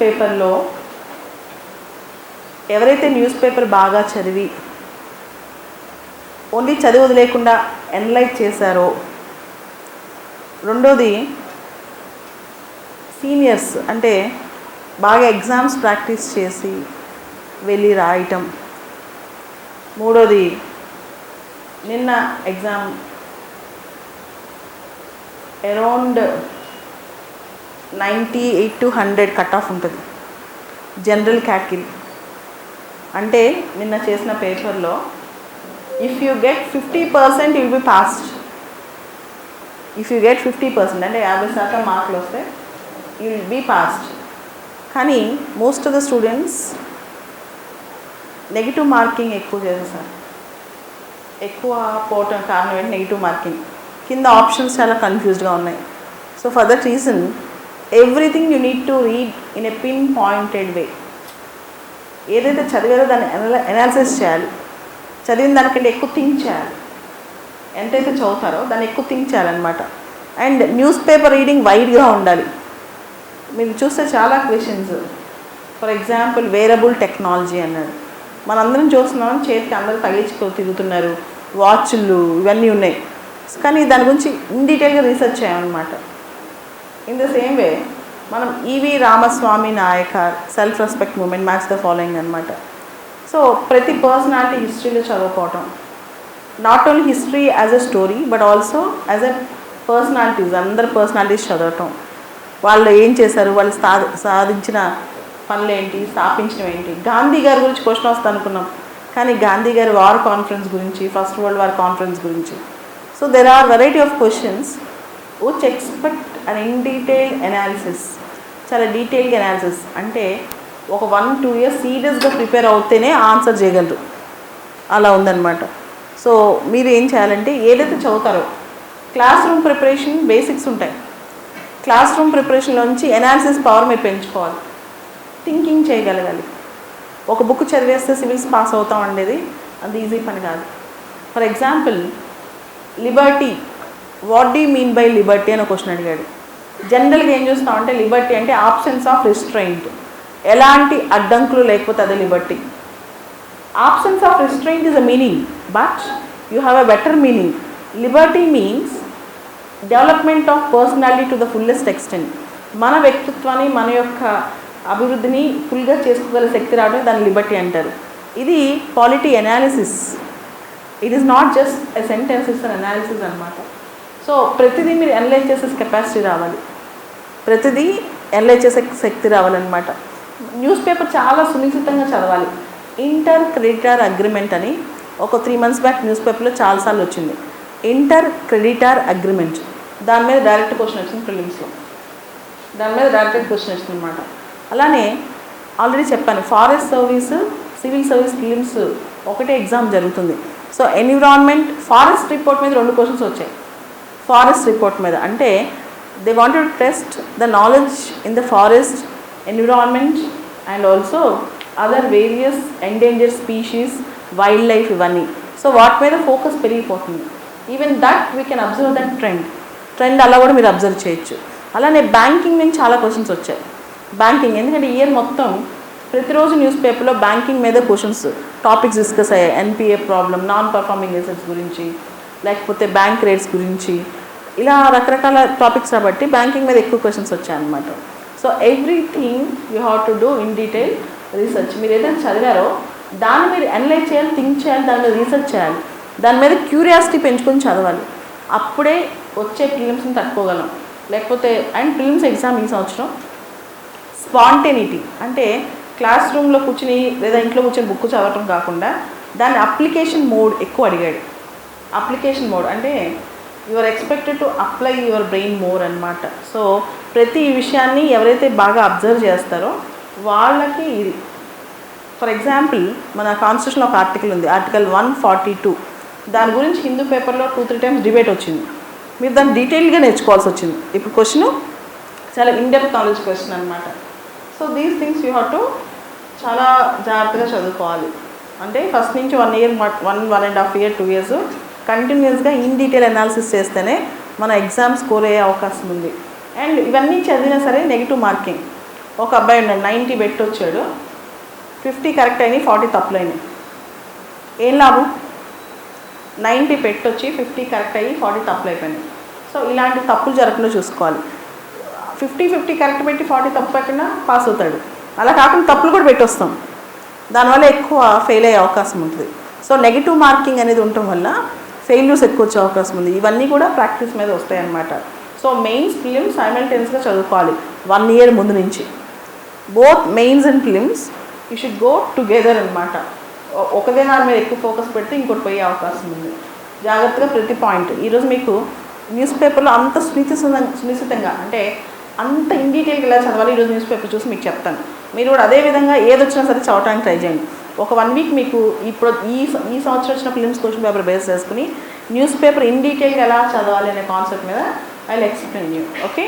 పేపర్లో ఎవరైతే news paper బాగా చదివి ఓన్లీ చదువు వదిలేకుండా ఎనలైజ్ చేశారో రెండోది సీనియర్స్ అంటే బాగా ఎగ్జామ్స్ ప్రాక్టీస్ చేసి వెళ్ళి రాయటం. మూడోది నిన్న exam around ninety eight to hundred cut off ఉంటుంది. జనరల్ క్యాకిల్ అంటే నిన్న చేసిన పేపర్లో if you get fifty percent will be passed if you get fifty percent అంటే యాభై శాతం మార్కులు వస్తే యూ విల్ బీ పాస్డ్ కానీ most of the students negative marking ఎక్కువ చేసేసారు ఎక్కువ పోవటం కారణం ఏంటి? నెగిటివ్ మార్కింగ్ కింద ఆప్షన్స్ చాలా కన్ఫ్యూజ్డ్గా ఉన్నాయి. So for that reason everything you need to read in a pin pointed way. ఏదైతే చదివారో దాన్ని ఎనాలిసిస్ చేయాలి. చదివిన దానికంటే ఎక్కువ థింక్ చేయాలి. ఎంతైతే చదువుతారో దాన్ని ఎక్కువ థింక్ చేయాలన్నమాట. అండ్ న్యూస్ పేపర్ రీడింగ్ వైడ్గా ఉండాలి. మీరు చూస్తే చాలా questions for example wearable technology అన్నాడు మనందరం చూస్తున్నాం చేతికి అందరూ తగిలించుకో తిరుగుతున్నారు. వాచ్లు ఇవన్నీ ఉన్నాయి. కానీ దాని గురించి ఇన్ డీటెయిల్గా రీసెర్చ్ చేయాలన్నమాట. ఇన్ ద సేమ్ వే మనం EV Ramaswami Naicker self respect movement match the following అనమాట సో ప్రతి పర్సనాలిటీ హిస్టరీలో చదువుకోవటం not only history as a story but also as a personalities అందరు పర్సనాలిటీస్ చదవటం. వాళ్ళు ఏం చేశారు వాళ్ళు సాధ సాధించిన పనులు ఏంటి స్థాపించడం ఏంటి గాంధీ గారి గురించి క్వశ్చన్ వస్తా అనుకున్నాం. కానీ గాంధీ గారి వార్ కాన్ఫరెన్స్ గురించి ఫస్ట్ వరల్డ్ వార్ కాన్ఫరెన్స్ గురించి. So there are variety of questions which expect an in detail analysis చాలా డీటెయిల్గా అనాలిసిస్ అంటే ఒక వన్ టూ ఇయర్స్ సీరియస్గా ప్రిపేర్ అవుతేనే ఆన్సర్ చేయగలరు. అలా ఉందన్నమాట. సో మీరు ఏం చేయాలంటే ఏదైతే చదువుతారో క్లాస్ రూమ్ ప్రిపరేషన్ బేసిక్స్ ఉంటాయి. క్లాస్ రూమ్ ప్రిపరేషన్లోంచి ఎనాలిసిస్ పవర్ మీరు పెంచుకోవాలి. థింకింగ్ చేయగలగాలి. ఒక బుక్ చదివేస్తే సివిల్స్ పాస్ అవుతాం అనేది అది ఈజీ పని కాదు. For example liberty what do mean by liberty అని క్వశ్చన్ అడిగాడు. జనరల్గా ఏం చూస్తామంటే లిబర్టీ అంటే ఆప్షన్స్ ఆఫ్ రిస్ట్రెయింట్ ఎలాంటి అడ్డంకులు లేకపోతే అదే liberty options of restraint is a meaning but you have a better meaning liberty means development of personality to the fullest extent మన వ్యక్తిత్వాన్ని మన యొక్క అభివృద్ధిని ఫుల్గా చేసుకోగల శక్తి రావడం దాన్ని లిబర్టీ అంటారు. ఇది polity analysis it is not just a sentence is an analysis అనమాట సో ప్రతిదీ మీరు అనలైజ్ చేసే కెపాసిటీ రావాలి. ప్రతిదీ అనలైజ్ చేసే శక్తి రావాలన్నమాట. న్యూస్ పేపర్ చాలా సునిశ్చితంగా చదవాలి. ఇంటర్ క్రెడిటార్ అగ్రిమెంట్ అని ఒక త్రీ మంత్స్ బ్యాక్ న్యూస్ పేపర్లో చాలాసార్లు వచ్చింది. Inter creditor agreement. దాని మీద డైరెక్ట్ క్వశ్చన్ వచ్చింది ఫిలిమ్స్లో దాని మీద డైరెక్ట్ క్వశ్చన్ వచ్చింది అనమాట అలానే ఆల్రెడీ చెప్పాను forest service civil service prelims ఒకటే ఎగ్జామ్ జరుగుతుంది. సో ఎన్విరాన్మెంట్ ఫారెస్ట్ రిపోర్ట్ మీద రెండు క్వశ్చన్స్ వచ్చాయి. ఫారెస్ట్ రిపోర్ట్ మీద. అంటే they want to test the knowledge in the forest environment and also other various endanger species wild life ఇవన్నీ. So వాటి మీద ఫోకస్ పెరిగిపోతుంది. Even that we can observe that trend trend అలా కూడా మీరు అబ్జర్వ్ చేయొచ్చు. అలానే బ్యాంకింగ్ నుంచి చాలా క్వశ్చన్స్ వచ్చాయి. బ్యాంకింగ్ ఎందుకంటే ఇయర్ మొత్తం ప్రతిరోజు న్యూస్ పేపర్లో బ్యాంకింగ్ మీద క్వశ్చన్స్ టాపిక్స్ డిస్కస్ అయ్యాయి. NPA problem non performing assets గురించి లేకపోతే బ్యాంక్ రేట్స్ గురించి ఇలా రకరకాల టాపిక్స్ కాబట్టి బ్యాంకింగ్ మీద ఎక్కువ క్వశ్చన్స్ వచ్చాయన్నమాట. So everything you have to do in detail research మీరు ఏదైనా చదివారో దాన్ని మీరు అనలైజ్ చేయాలి థింక్ చేయాలి దాని మీద రీసెర్చ్ చేయాలి. దాని మీద క్యూరియాసిటీ పెంచుకొని చదవాలి. అప్పుడే వచ్చే ప్రిలిమ్స్ని తట్టుకోగలం. లేకపోతే అండ్ ప్రిలిమ్స్ ఎగ్జామ్ ఈ సంవత్సరం. స్పాంటేనిటీ అంటే క్లాస్ రూమ్లో కూర్చుని లేదా ఇంట్లో కూర్చొని బుక్ చదవటం కాకుండా దాని అప్లికేషన్ మోడ్ ఎక్కువ అడిగాడు. అప్లికేషన్ మోడ్ అంటే you are expected to apply your brain more అనమాట సో ప్రతి విషయాన్ని ఎవరైతే బాగా అబ్జర్వ్ చేస్తారో వాళ్ళకి ఇది. ఫర్ ఎగ్జాంపుల్ మన కాన్స్టిట్యూషన్ ఒక ఆర్టికల్ ఉంది. ఆర్టికల్ వన్ ఫార్టీ టూ దాని గురించి హిందూ పేపర్లో టూ త్రీ టైమ్స్ డిబేట్ వచ్చింది. మీరు దాన్ని డీటెయిల్గా నేర్చుకోవాల్సి వచ్చింది. ఇప్పుడు క్వశ్చన్ చాలా ఇన్డెప్త్ నాలెడ్జ్ క్వశ్చన్ అనమాట so these things you have to చాలా జాగ్రత్తగా చదువుకోవాలి. అంటే ఫస్ట్ నుంచి one year one one and half year two years కంటిన్యూస్గా ఇన్ డీటెయిల్ అనాలిసిస్ చేస్తేనే మన ఎగ్జామ్ స్కోర్ అయ్యే అవకాశం ఉంది. అండ్ ఇవన్నీ చదివినా సరే నెగిటివ్ మార్కింగ్. ఒక అబ్బాయి ఉన్నాడు నైంటీ బెట్ వచ్చాడు ఫిఫ్టీ కరెక్ట్ అయినాయి ఫార్టీ తప్పులు అయినాయి. ఏం లాభం? నైంటీ పెట్టొచ్చి ఫిఫ్టీ కరెక్ట్ అయ్యి ఫార్టీ తప్పులు అయిపోయినాయి. సో ఇలాంటి తప్పులు జరగకుండా చూసుకోవాలి. ఫిఫ్టీ ఫిఫ్టీ కరెక్ట్ పెట్టి ఫార్టీ తప్పు పెట్టినా పాస్ అవుతాడు. అలా కాకుండా తప్పులు కూడా పెట్టొస్తాం. దానివల్ల ఎక్కువ ఫెయిల్ అయ్యే అవకాశం ఉంటుంది. సో నెగిటివ్ మార్కింగ్ అనేది ఉండటం వల్ల ఫెయిల్యూర్స్ ఎక్కువ వచ్చే అవకాశం ఉంది. ఇవన్నీ కూడా ప్రాక్టీస్ మీద వస్తాయి అన్నమాట సో మెయిన్స్ ఫిలిమ్స్ సైమల్టేనియస్గా చదువుకోవాలి. వన్ ఇయర్ ముందు నుంచి. Both mains and prelims you should go together అనమాట ఒకదే దాని మీద ఎక్కువ ఫోకస్ పెడితే ఇంకోటి పోయే అవకాశం ఉంది. జాగ్రత్తగా ప్రతి పాయింట్. ఈరోజు మీకు న్యూస్ పేపర్లో అంత సునిశ్చితంగా సునిశ్చితంగా అంటే అంత ఇన్ డీటెయిల్గా ఎలా చదవాలి ఈరోజు న్యూస్ పేపర్ చూసి మీకు చెప్తాను. మీరు కూడా అదే విధంగా ఏదొచ్చినా సరే చదవడానికి ట్రై చేయండి. ఒక వన్ వీక్ మీకు ఇప్పుడు ఈ ఈ సంవత్సరం వచ్చిన ఫిలిమ్స్ క్వశ్చన్ పేపర్ బేస్ చేసుకుని న్యూస్ పేపర్ ఇన్ డీటెయిల్గా ఎలా చదవాలి అనే కాన్సెప్ట్ మీద ఐ ఎక్స్ప్లెయిన్ యూ ఓకే